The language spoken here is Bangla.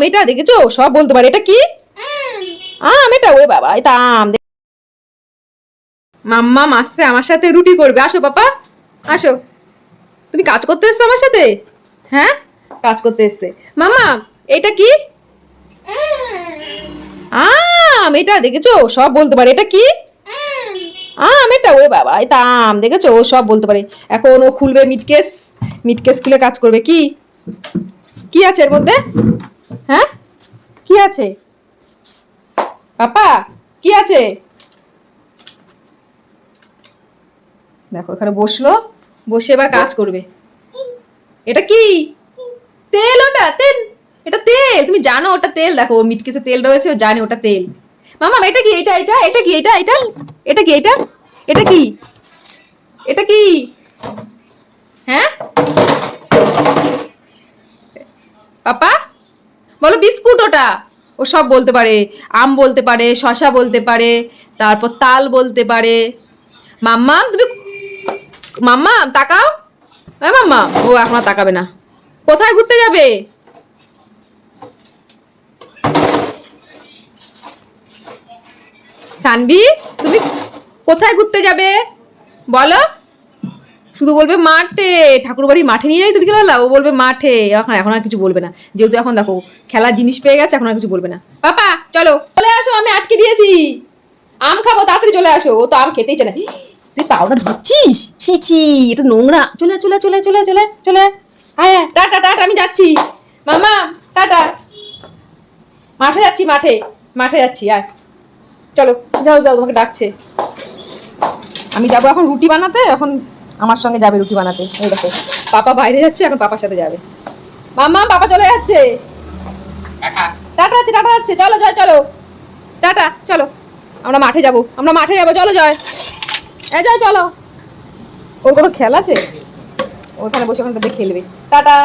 আম, এটা দেখেছ? সব বলতে পারে। এটা কি? আম, এটা ওরে বাবা, এটা আম। মাম্মা আসছে আমার সাথে রুটি করবে। আসো পাপা, আসো। তুমি কাজ করতে এসছো আমার সাথে? হ্যাঁ? কাজ করতে এসছে। মামা এটা কি? আম, এটা দেখেছ? সব বলতে পারে। এটা কি? আম, এটা ওরে বাবা, এটা আম, দেখেছ? ও সব বলতে পারে। এখন ও খুলবে মিটকেস মিটকেস খুলে কাজ করবে। কি? কি আছে এর মধ্যে? হ্যাঁ? কি আছে? পাপা, কি আছে? দেখো, এখানে বসল, বসে এবার কাজ করবে। এটা কি? তেল ওটা, তেল। এটা তেল। তুমি জানো ওটা তেল। দেখো, ওর মিটকেসে তেল রয়েছে, ও জানে ওটা তেল। মামা এটা কি? এটা এটা এটা কি? এটা এটা? এটা কি, এটা? এটা কি? এটা কি? হ্যাঁ? পাপা? বলো বিস্কুট ওটা। ও সব বলতে পারে, আম বলতে পারে শশা বলতে পারে, তারপর তাল বলতে পারে। মাম্মাম তুমি মাম্মাম তাকাও। হ্যাঁ মাম্মা, ও এখন আর তাকাবে না। কোথায় ঘুরতে যাবে? সানবি তুমি কোথায় ঘুরতে যাবে? বলো। শুধু বলবে মাঠে ঠাকুর বাড়ির মাঠে নিয়ে যাই তো বিকেলবেলা? ও বলবে মাঠে। এখন এখন আর কিছু বলবে না। যেহেতু এখন দেখো খেলার জিনিস পেয়ে গেছে এখন আর কিছু বলবে না। পাপা চলো। চলে আসো আমি আটকে দিয়েছি। আম খাব তাড়াতাড়ি চলে আসো। ও তো আম খেতেই না। তুই পাউডার ধরছিস? ছি ছি এটা নোংরা। চলে চলে চলে চলে চলে চলে। আয়, টাটা টাটা আমি যাচ্ছি। মামা টাটা মাঠে যাচ্ছি মাঠে। মাঠে যাচ্ছি আয়। চলো যাও যাও তোমাকে ডাকছে। আমি যাব এখন রুটি বানাতে এখন আমার সঙ্গে যাবে রুটি বানাতে। এই দেখো পাপা বাইরে যাচ্ছে এখন পাপার সাথে যাবে। মাম্মা পাপা চলে যাচ্ছে। টাটা। আছে টাটা আছে চলো জয় চলো। টাটা চলো। আমরা মাঠে যাব আমরা মাঠে যাব চলো জয়। হ্যাঁ জয় চলো। ওর কোনো খেল আছে? ওখানে বসে ওখানটাতে খেলবে। টাটা।